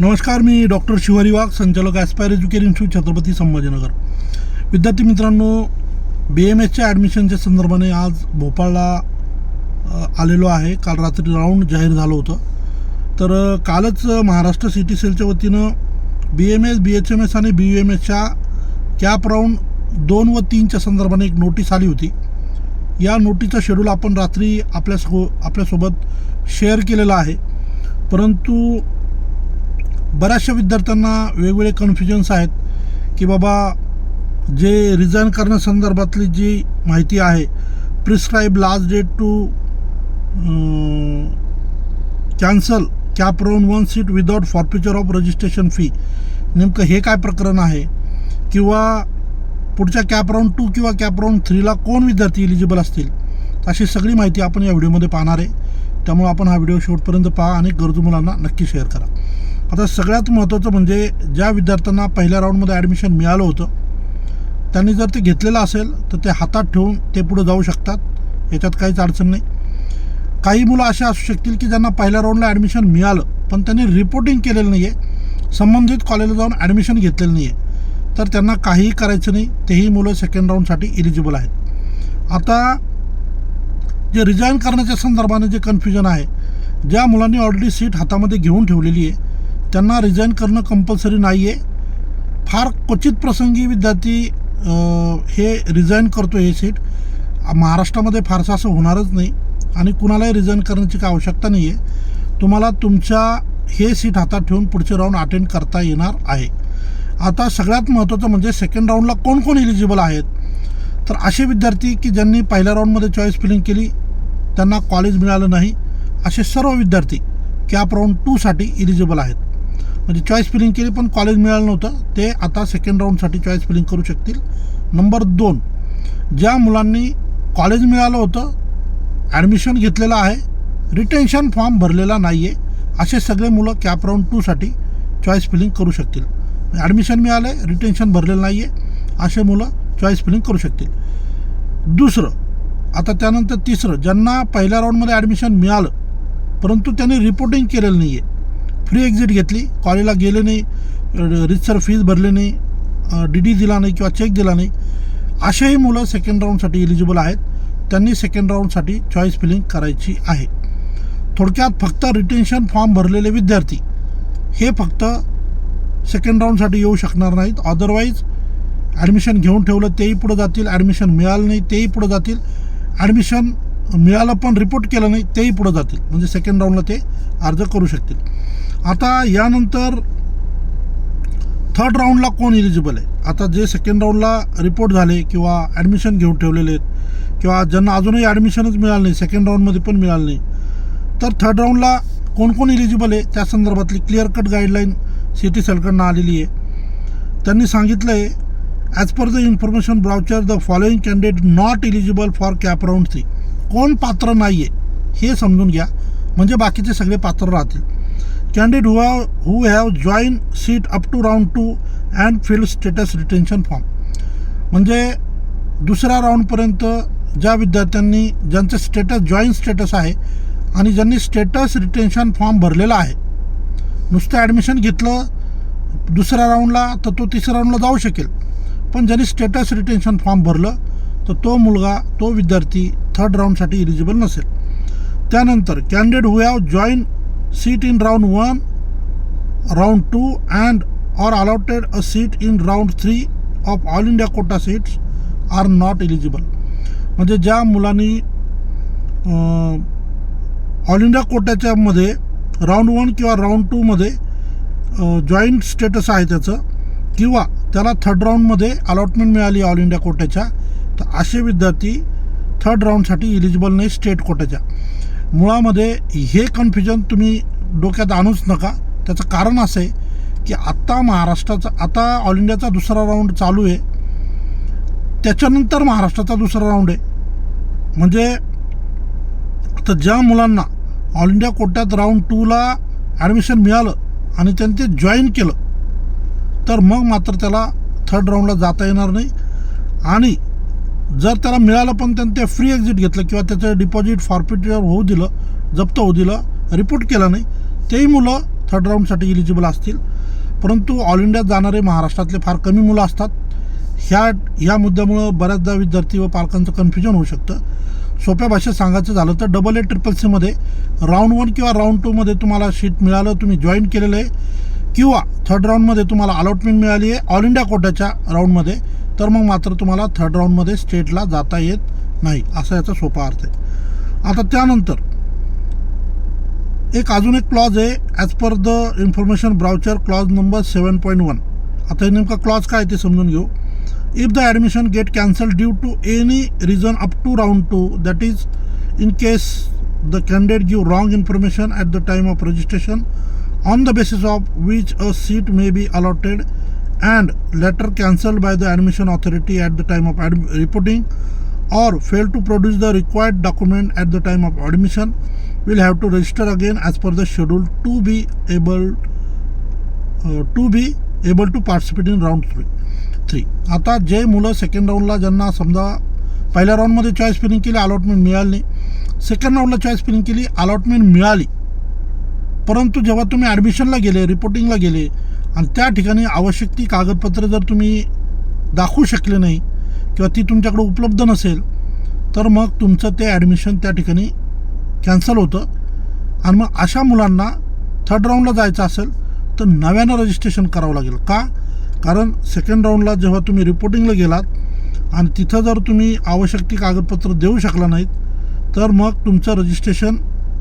नमस्कार मी डॉक्टर शिवारी वाघ संचालक aspire educare institute Chhatrapati Sambhajinagar. विद्यार्थी मित्रांनो बी एम एसच्या ॲडमिशनच्या संदर्भाने आज भोपाळला आलेलो आहे. काल रात्री राऊंड जाहीर झालं होतं. तर कालच महाराष्ट्र सिटी सेलच्या वतीनं B M S B H M S आणि बी यू एम एसच्या कॅप राऊंड दोन व तीनच्या संदर्भाने एक नोटीस आली होती. या नोटीसचा शेड्यूल आपण रात्री आपल्यासो आपल्यासोबत शेअर केलेला आहे. परंतु बऱ्याचशा विद्यार्थ्यांना वेगवेगळे कन्फ्युजन्स आहेत की बाबा जे रिझाईन करण्यासंदर्भातली जी माहिती आहे prescribe last date to cancel CAP round one seat without forfeiture of registration fee नेमकं हे काय प्रकरण आहे? किंवा पुढच्या कॅप राऊंड टू किंवा कॅप राऊंड थ्रीला कोण विद्यार्थी इलिजिबल असतील? अशी सगळी माहिती आपण या व्हिडिओमध्ये पाहणार आहे. त्यामुळे आपण हा व्हिडिओ शेवटपर्यंत पहा आणि गरजू मुलांना नक्की शेअर करा. आता सगळ्यात महत्त्वाचं म्हणजे ज्या विद्यार्थ्यांना पहिल्या राऊंडमध्ये ॲडमिशन मिळालं होतं त्यांनी जर ते घेतलेलं असेल तर ते हातात ठेवून ते पुढे जाऊ शकतात. याच्यात काहीच अडचण नाही. काही मुलं असे असू शकतील की ज्यांना पहिल्या राऊंडला ॲडमिशन मिळालं पण त्यांनी रिपोर्टिंग केलेलं नाही आहे संबंधित कॉलेजला जाऊन ॲडमिशन घेतलेलं नाही आहे तर त्यांना काहीही करायचं नाही. तेही मुलं सेकंड राऊंडसाठी इलिजिबल आहेत. आता जे रिजाईन करण्याच्या संदर्भाने जे कन्फ्युजन आहे ज्या मुलांनी ऑलरेडी सीट हातामध्ये घेऊन ठेवलेली आहे त्यांना रिझाईन करणं कंपल्सरी नाही आहे फार क्वचित प्रसंगी विद्यार्थी हे रिझाईन करतो हे सीट महाराष्ट्रामध्ये फारसं असं होणारच नाही आणि कुणालाही रिझाईन करण्याची काय आवश्यकता नाही आहे तुम्हाला तुमच्या हे सीट हातात ठेवून पुढचे राऊंड अटेंड करता येणार आहे. आता सगळ्यात महत्त्वाचं म्हणजे सेकंड राऊंडला कोण कोण इलिजिबल आहेत? तर असे विद्यार्थी की ज्यांनी पहिल्या राऊंडमध्ये चॉईस फिलिंग केली त्यांना कॉलेज मिळालं नाही असे सर्व विद्यार्थी कॅप राऊंड टूसाठी इलिजिबल आहेत. म्हणजे चॉईस फिलिंग केली पण कॉलेज मिळालं नव्हतं. ते आता सेकंड राऊंडसाठी चॉईस फिलिंग करू शकतील. नंबर दोन ज्या मुलांनी कॉलेज मिळालं होतं ॲडमिशन घेतलेलं आहे रिटेन्शन फॉर्म भरलेला नाही आहे असे सगळे मुलं कॅप राऊंड टूसाठी चॉईस फिलिंग करू शकतील. ॲडमिशन मिळालं आहे रिटेन्शन भरलेलं नाही आहे असे मुलं चॉईस फिलिंग करू शकतील. दुसरं आता त्यानंतर तिसरं ज्यांना पहिल्या राऊंडमध्ये ॲडमिशन मिळालं परंतु त्यांनी रिपोर्टिंग केलेलं नाही आहे फ्री एक्झिट घेतली. कॉलेजला गेले नाही. रितसर फीज भरले नाही. डी डी दिला नाही किंवा चेक दिला नाही. असेही मुलं सेकंड राऊंडसाठी एलिजिबल आहेत. त्यांनी सेकंड राऊंडसाठी चॉईस फिलिंग करायची आहे. थोडक्यात फक्त रिटेन्शन फॉर्म भरलेले विद्यार्थी हे फक्त सेकंड राऊंडसाठी येऊ शकणार नाहीत. अदरवाईज ॲडमिशन घेऊन ठेवलं तेही पुढं जातील. ॲडमिशन मिळालं नाही तेही पुढं जातील. ॲडमिशन मिळालं पण रिपोर्ट केलं नाही तेही पुढं जातील. म्हणजे सेकंड राऊंडला ते अर्ज करू शकतील. आता यानंतर थर्ड राऊंडला कोण इलिजिबल आहे? आता जे सेकंड राऊंडला रिपोर्ट झाले किंवा ॲडमिशन घेऊन ठेवलेले आहेत किंवा ज्यांना अजूनही ॲडमिशनच मिळालं नाही सेकंड राऊंडमध्ये पण मिळालं नाही तर थर्ड राऊंडला कोण कोण इलिजिबल आहे? त्या संदर्भातली क्लिअर कट गाईडलाईन सिटी सेलकडनं आलेली आहे. त्यांनी सांगितलं आहे as per the information brochure the following candidate not eligible for CAP round three कोण पात्र नाही आहे हे समजून घ्या. म्हणजे बाकीचे सगळे पात्र राहतील. Candidate who have who have join seat up to round two and fill status retention form म्हणजे दुसऱ्या राऊंडपर्यंत ज्या विद्यार्थ्यांनी ज्यांचं स्टेटस जॉईन स्टेटस आहे आणि ज्यांनी स्टेटस रिटेन्शन फॉर्म भरलेला आहे नुसतं ॲडमिशन घेतलं दुसऱ्या राऊंडला तर तो तिसऱ्या राऊंडला जाऊ शकेल. पण ज्यांनी स्टेटस रिटेन्शन फॉर्म भरलं तर तो मुलगा तो विद्यार्थी थर्ड राऊंडसाठी इलिजिबल नसेल. त्यानंतर candidate who have join seat in round one round two and or allotted a seat in round three of all India quota seats are not eligible म्हणजे ज्या मुलांनी ऑल इंडिया कोट्याच्यामध्ये राऊंड वन किंवा round टूमध्ये joint status आहे त्याचं किंवा त्याला थर्ड राऊंडमध्ये अलॉटमेंट मिळाली ऑल इंडिया कोट्याच्या तर असे विद्यार्थी थर्ड राऊंडसाठी इलिजिबल नाही स्टेट कोट्याच्या मुळामध्ये हे कन्फ्युजन तुम्ही डोक्यात आणूच नका. त्याचं कारण असं आहे की आत्ता महाराष्ट्राचा आता ऑल इंडियाचा दुसरा राऊंड चालू आहे. त्याच्यानंतर महाराष्ट्राचा दुसरा राऊंड आहे. म्हणजे आता ज्या मुलांना ऑल इंडिया कोट्यात राऊंड टूला ॲडमिशन मिळालं आणि त्यांनी ते जॉईन केलं तर मग मात्र त्याला थर्ड राऊंडला जाता येणार नाही. आणि जर त्याला मिळालं पण त्यानं ते फ्री एक्झिट घेतलं किंवा त्याचं डिपॉझिट फॉरफिट होऊ दिलं जप्त होऊ दिलं रिपोर्ट केला नाही तेही मुलं थर्ड राऊंडसाठी इलिजिबल असतील. परंतु ऑल इंडियात जाणारे महाराष्ट्रातले फार कमी मुलं असतात. ह्या ह्या मुद्द्यामुळं बऱ्याचदा विद्यार्थी व पालकांचं कन्फ्युजन होऊ शकतं. सोप्या भाषेत सांगायचं झालं तर डबल ए ट्रिपल सीमध्ये राऊंड वन किंवा राऊंड टूमध्ये तुम्हाला सीट मिळालं तुम्ही जॉईन केलेलं आहे. किंवा थर्ड राऊंडमध्ये तुम्हाला अलॉटमेंट मिळाली आहे. ऑल इंडिया कोट्याच्या राऊंडमध्ये तर मग मात्र तुम्हाला थर्ड राऊंडमध्ये स्टेटला जाता येत नाही असा याचा सोपा अर्थ आहे. आता त्यानंतर एक अजून एक क्लॉज आहे as per the information brochure clause number seven point one आता हे नेमका क्लॉज काय ते समजून घेऊ. If the admission get cancel due to any reason up to round two that is in case the candidate give wrong information at the time of registration on the basis of which a seat may be allotted and letter cancelled by the admission authority at the time of ad- reporting or fail to produce the required document at the time of admission will have to register again as per the schedule to be able uh, to be able to participate in round three three आता जे मुलं second राऊंडला ज्यांना समजा पहिल्या राऊंडमध्ये choice filling केली allotment मिळाली नाही सेकंड राऊंडला चॉईस फिलिंग केली अलॉटमेंट मिळाली परंतु जेव्हा तुम्ही ॲडमिशनला गेले रिपोर्टिंगला गेले आणि त्या ठिकाणी आवश्यक ती कागदपत्र जर तुम्ही दाखवू शकले नाही किंवा ती तुमच्याकडे उपलब्ध नसेल तर मग तुमचं ते ॲडमिशन त्या ठिकाणी कॅन्सल होतं. आणि मग अशा मुलांना थर्ड राऊंडला जायचं असेल तर नव्यानं रजिस्ट्रेशन करावं लागेल. का? कारण सेकंड राऊंडला जेव्हा तुम्ही रिपोर्टिंगला गेलात आणि तिथं जर तुम्ही आवश्यक ती कागदपत्र देऊ शकला नाहीत तर मग तुमचं रजिस्ट्रेशन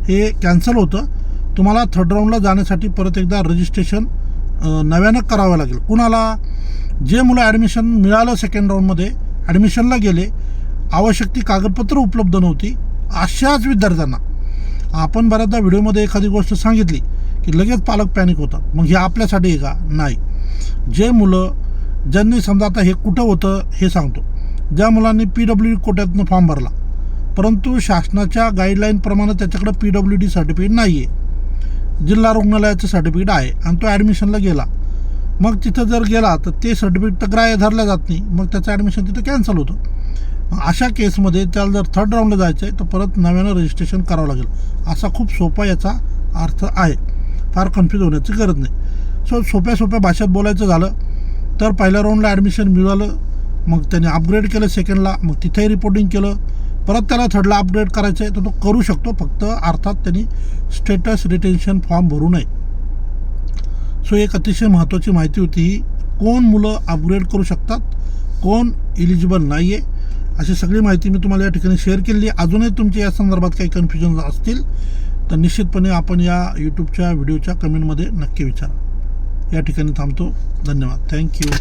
हे कॅन्सल होतं. तुम्हाला थर्ड राऊंडला जाण्यासाठी परत एकदा रजिस्ट्रेशन नव्यानं करावं लागेल. कुणाला जे मुलं ॲडमिशन मिळालं सेकंड राऊंडमध्ये ॲडमिशनला गेले आवश्यक ती कागदपत्र उपलब्ध नव्हती अशाच विद्यार्थ्यांना आपण बऱ्याचदा व्हिडिओमध्ये एखादी गोष्ट सांगितली की लगेच पालक पॅनिक होतात. मग हे आपल्यासाठी आहे का? नाही. जे मुलं ज्यांनी समजा आता हे कुठं होतं हे सांगतो. ज्या मुलांनी पी डब्ल्यू डी कोट्यातनं फॉर्म भरला परंतु शासनाच्या गाईडलाईनप्रमाणे त्याच्याकडं पी डब्ल्यू डी सर्टिफिकेट नाही आहे जिल्हा रुग्णालयाचं सर्टिफिकेट आहे आणि तो ॲडमिशनला गेला. मग तिथं जर गेला तर ते सर्टिफिकेट तर ग्राह्य धरलं जात नाही. मग त्याचं ॲडमिशन तिथं कॅन्सल होतं. मग अशा केसमध्ये त्याला जर थर्ड राऊंडला जायचं आहे तर परत नव्यानं रजिस्ट्रेशन करावं लागेल. असा खूप सोपा याचा अर्थ आहे. फार कन्फ्यूज होण्याची गरज नाही. सो सोप्या सोप्या भाषेत बोलायचं झालं तर पहिल्या राऊंडला ॲडमिशन मिळालं. मग त्याने अपग्रेड केलं सेकंडला मग तिथेही रिपोर्टिंग केलं. परत त्याला थर्डला अपग्रेड करायचं आहे तर तो करू शकतो. फक्त अर्थात त्यांनी स्टेटस रिटेन्शन फॉर्म भरू नये. सो एक अतिशय महत्त्वाची माहिती होती ही कोण मुलं अपग्रेड करू शकतात कोण इलिजिबल नाही आहे अशी सगळी माहिती मी तुम्हाला या ठिकाणी शेअर केली अजूनही तुमच्या या संदर्भात काही कन्फ्युजन असतील तर निश्चितपणे आपण या यूट्यूबच्या व्हिडिओच्या कमेंटमध्ये नक्की विचारा. या ठिकाणी थांबतो. धन्यवाद. थँक्यू